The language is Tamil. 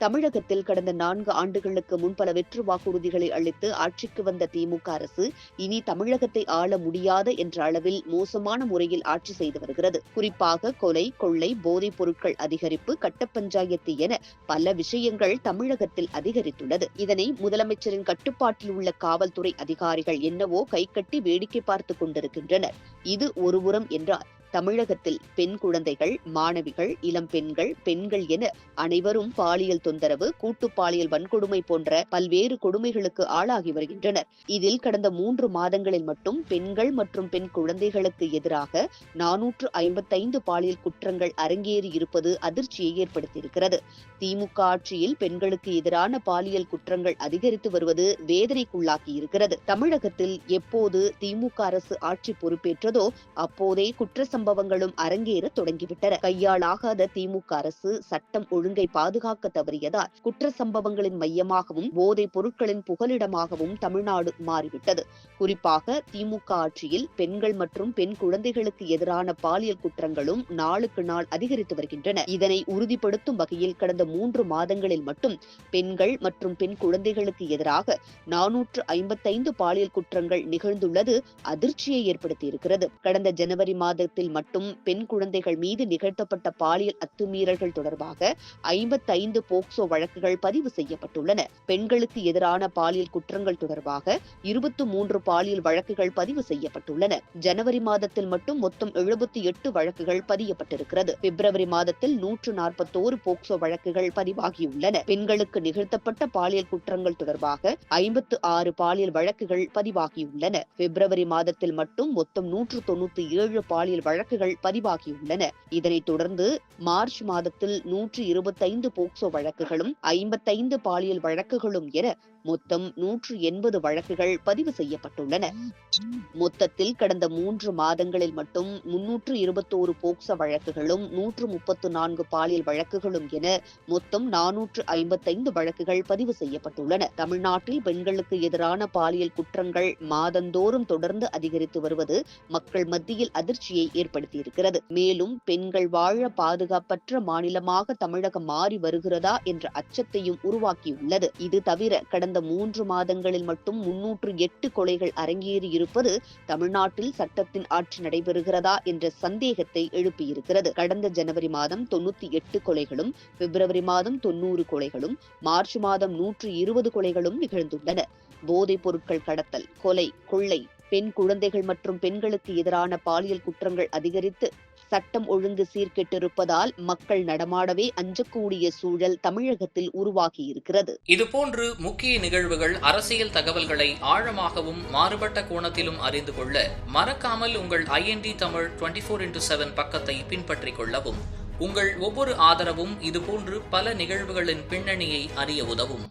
தமிழகத்தில் கடந்த நான்கு ஆண்டுகளுக்கு முன் பல வெற்று வாக்குறுதிகளை அளித்து ஆட்சிக்கு வந்த திமுக அரசு இனி தமிழகத்தை ஆள முடியாத என்ற அளவில் மோசமான முறையில் ஆட்சி செய்து வருகிறது. குறிப்பாக கொலை கொள்ளை போதைப் பொருட்கள் அதிகரிப்பு கட்ட பஞ்சாயத்து என பல விஷயங்கள் தமிழகத்தில் அதிகரித்துள்ளது. இதனை முதலமைச்சரின் கட்டுப்பாட்டில் உள்ள காவல்துறை அதிகாரிகள் என்னவோ கைகட்டி வேடிக்கை பார்த்துக் கொண்டிருக்கின்றனர். இது ஒருபுறம் என்றால் தமிழகத்தில் பெண் குழந்தைகள் மாணவிகள் இளம் பெண்கள் பெண்கள் என அனைவரும் பாலியல் தொந்தரவு கூட்டு பாலியல் வன்கொடுமை போன்ற பல்வேறு கொடுமைகளுக்கு ஆளாகி வருகின்றனர். இதில் கடந்த மூன்று மாதங்களில் மட்டும் பெண்கள் மற்றும் பெண் குழந்தைகளுக்கு எதிராக நானூற்று ஐம்பத்தைந்து பாலியல் குற்றங்கள் அரங்கேறி இருப்பது அதிர்ச்சியை ஏற்படுத்தியிருக்கிறது. திமுக ஆட்சியில் பெண்களுக்கு எதிரான பாலியல் குற்றங்கள் அதிகரித்து வருவது வேதனைக்குள்ளாக்கி இருக்கிறது தமிழகத்தில் எப்போது திமுக அரசு ஆட்சி பொறுப்பேற்றதோ அப்போதே குற்ற சம்பவங்களும் அரங்கேற தொடங்கிவிட்டன. கையாளாகாத திமுக அரசு சட்டம் ஒழுங்கை பாதுகாக்க தவறியதால் குற்ற சம்பவங்களின் மையமாகவும் போதைப் பொருட்களின் புகலிடமாகவும் தமிழ்நாடு மாறிவிட்டது. குறிப்பாக திமுக ஆட்சியில் பெண்கள் மற்றும் பெண் குழந்தைகளுக்கு எதிரான பாலியல் குற்றங்களும் நாளுக்கு நாள் அதிகரித்து வருகின்றன. இதனை உறுதிப்படுத்தும் வகையில் கடந்த மூன்று மாதங்களில் மட்டும் பெண்கள் மற்றும் பெண் குழந்தைகளுக்கு எதிராக நானூற்று ஐம்பத்தைந்து பாலியல் குற்றங்கள் நிகழ்ந்துள்ளது அதிர்ச்சியை ஏற்படுத்தியிருக்கிறது. கடந்த ஜனவரி மாதத்தில் மட்டும் பெண் குழந்தைகள் மீது நிகழ்த்தப்பட்ட பாலியல் அத்துமீறல்கள் தொடர்பாக ஐம்பத்தைந்து போக்சோ வழக்குகள் பதிவு செய்யப்பட்டுள்ளன. பெண்களுக்கு எதிரான பாலியல் குற்றங்கள் தொடர்பாக இருபத்தி மூன்று பாலியல் வழக்குகள் பதிவு செய்யப்பட்டுள்ளன. ஜனவரி மாதத்தில் மட்டும் மொத்தம் எழுபத்தி எட்டு வழக்குகள் பதியப்பட்டிருக்கிறது. பிப்ரவரி மாதத்தில் நூற்று நாற்பத்தோரு போக்சோ வழக்குகள் பதிவாகியுள்ளன. பெண்களுக்கு நிகழ்த்தப்பட்ட பாலியல் குற்றங்கள் தொடர்பாக ஐம்பத்து ஆறு பாலியல் வழக்குகள் பதிவாகியுள்ளன. பிப்ரவரி மாதத்தில் மட்டும் மொத்தம் நூற்று தொண்ணூத்தி ஏழு பாலியல் வழக்கு வழக்குகள் பதிவாகியுள்ளன. இதனைத் தொடர்ந்து மார்ச் மாதத்தில் நூற்றி இருபத்தைந்து போக்சோ வழக்குகளும் ஐம்பத்தைந்து பாலியல் வழக்குகளும் என மொத்தம் நூற்று எண்பது வழக்குகள் பதிவு செய்யப்பட்டுள்ளன. மொத்தத்தில் கடந்த மூன்று மாதங்களில் மட்டும் முன்னூற்று இருபத்தோரு போக்சோ வழக்குகளும் நூற்று முப்பத்து நான்கு பாலியல் வழக்குகளும் என மொத்தம் நானூற்று ஐம்பத்தைந்து வழக்குகள் பதிவு செய்யப்பட்டுள்ளன. தமிழ்நாட்டில் பெண்களுக்கு எதிரான பாலியல் குற்றங்கள் மாதந்தோறும் தொடர்ந்து அதிகரித்து வருவது மக்கள் மத்தியில் அதிர்ச்சியை ஏற்படுத்தியிருக்கிறது. மேலும் பெண்கள் வாழ பாதுகாப்பற்ற மாநிலமாக தமிழகம் மாறி வருகிறதா என்ற அச்சத்தையும் உருவாக்கியுள்ளது. இது தவிர கடந்த கடந்த மூன்று மாதங்களில் மட்டும் முன்னூற்று எட்டு கொலைகள் அரங்கேறியிருப்பது தமிழ்நாட்டில் சட்டத்தின் ஆட்சி நடைபெறுகிறதா என்ற சந்தேகத்தை எழுப்பியிருக்கிறது. கடந்த ஜனவரி மாதம் தொண்ணூத்தி எட்டு கொலைகளும் பிப்ரவரி மாதம் தொன்னூறு கொலைகளும் மார்ச் மாதம் நூற்று இருபது கொலைகளும் நிகழ்ந்துள்ளன. போதைப் பொருட்கள் கடத்தல் கொலை கொள்ளை பெண் குழந்தைகள் மற்றும் பெண்களுக்கு எதிரான பாலியல் குற்றங்கள் அதிகரித்து சட்டம் ஒழுங்கு சீர்கெட்டிருப்பதால் மக்கள் நடமாடவே அஞ்சக்கூடிய சூழல் தமிழகத்தில் உருவாகியிருக்கிறது. இதுபோன்று முக்கிய நிகழ்வுகள் அரசியல் தகவல்களை ஆழமாகவும் மாறுபட்ட கோணத்திலும் அறிந்து கொள்ள மறக்காமல் உங்கள் IND Tamil twenty four into seven பக்கத்தை பின்பற்றிக் கொள்ளவும். உங்கள் ஒவ்வொரு ஆதரவும் இதுபோன்று பல நிகழ்வுகளின் பின்னணியை அறிய உதவும்.